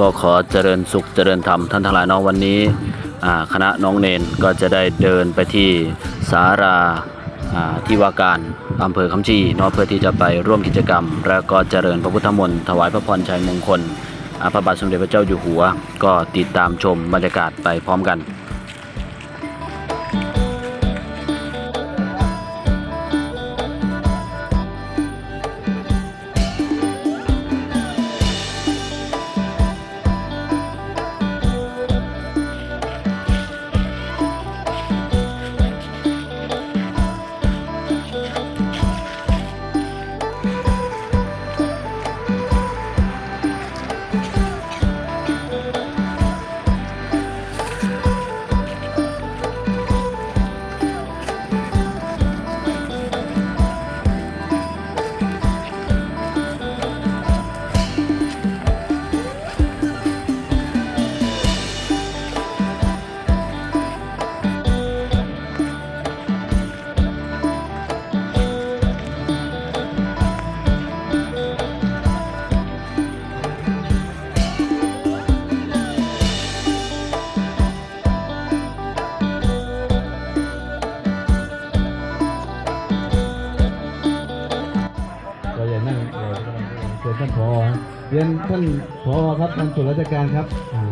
ก็ขอเจริญสุขเจริญธรรมท่านทั้งหลายน้องวันนี้คณะน้องเนนก็จะได้เดินไปที่สาราที่ว่าการอำเภอคำชีเนาะเพื่อที่จะไปร่วมกิจกรรม แล้วก็เจริญพระพุทธมนต์ถวายพระพรชัยมงคลพระบาทสมเด็จพระเจ้าอยู่หัว ก็ติดตามชมบรรยากาศไปพร้อมกัน เรียนท่านผอครับท่านส่วนราชการครับอ่า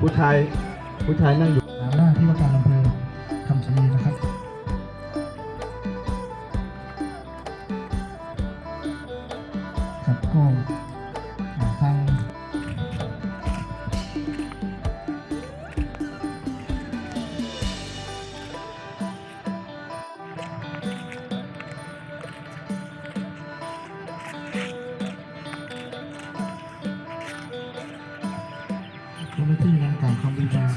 ผู้ชายผู้ชายนั่งอยู่หน้าที่ว่าการอำเภอคำชะนีนะครับครับก็ เจ้าหน้าที่นำกล่าวคำบรรยา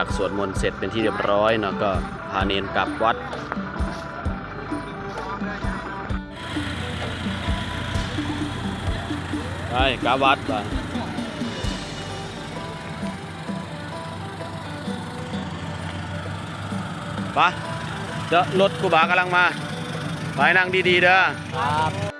จากสวดมนต์เสร็จเป็นที่เรียบร้อยเนาะก็พาเนนกลับวัดไปกลับวัดไปไปเดี๋ยวรถกูบากำลังมา ไปนั่งดีๆเด้อ